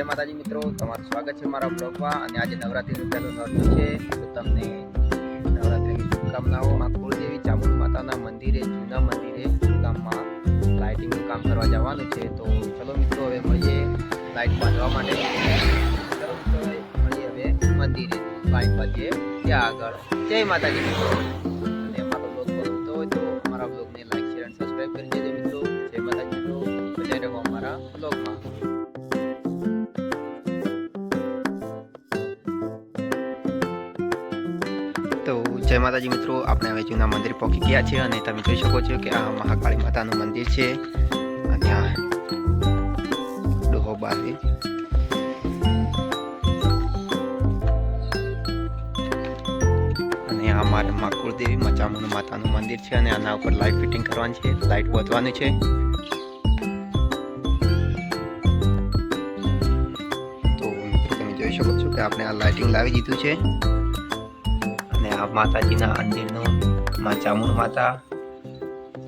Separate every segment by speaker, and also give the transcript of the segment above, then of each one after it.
Speaker 1: જય માતાજી મિત્રો, તમારું સ્વાગત છે મારા બ્લોગમાં. અને આજે નવરાત્રીનું પહેલું નોરતું છે. તો તમને નવરાત્રિની શુભકામનાઓ આ કુળદેવી ચામુંડ માતાના મંદિરે, જૂના મંદિરે ગામમાં લાઇટિંગનું કામ કરવા જવાનું છે. તો ચલો મિત્રો, હવે મળીએ લાઇટ બાંધવા માટે. મળીએ હવે મંદિરે. લાઇટ બાંધીએ ત્યાં આગળ. જય માતાજી મિત્રો. તો જય માતાજી મિત્રો, આપણે હવે જૂના મંદિર પહોંચી ગયા છે અને તમે જોઈ શકો છો કે આ મહાકાળી માતાનું મંદિર છે. અને આ અને આ મારા મા કુળદેવી મા માતાનું મંદિર છે અને આના ઉપર લાઇટ ફિટિંગ કરવાની છે. લાઇટ વધવાની છે. તો મિત્રો, તમે જોઈ શકો છો કે આપણે આ લાઇટિંગ લાવી દીધું છે. આ માતાજીના મંદિરનું મા ચામુંડ માતા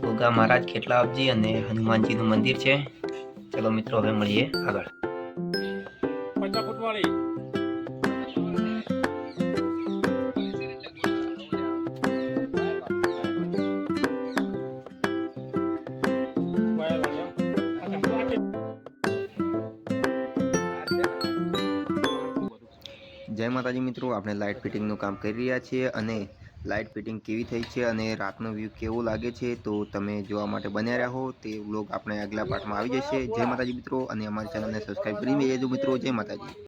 Speaker 1: ગોગા મહારાજ ખેટલા આપજી અને હનુમાનજીનું મંદિર છે. ચલો મિત્રો, હવે મળીએ આગળ. જય માતાજી મિત્રો, આપણે લાઇટ ફિટિંગનું કામ કરી રહ્યા છીએ અને લાઇટ ફિટિંગ કેવી થઈ છે અને રાતનો વ્યૂ કેવો લાગે છે, તો તમે જોવા માટે બન્યા રહો. તે વ્લોગ આપણે આગલા પાર્ટમાં આવી જશે. જય માતાજી મિત્રો, અને અમારી ચેનલને સબસ્ક્રાઈબ કરી દેજો મિત્રો. જય માતાજી.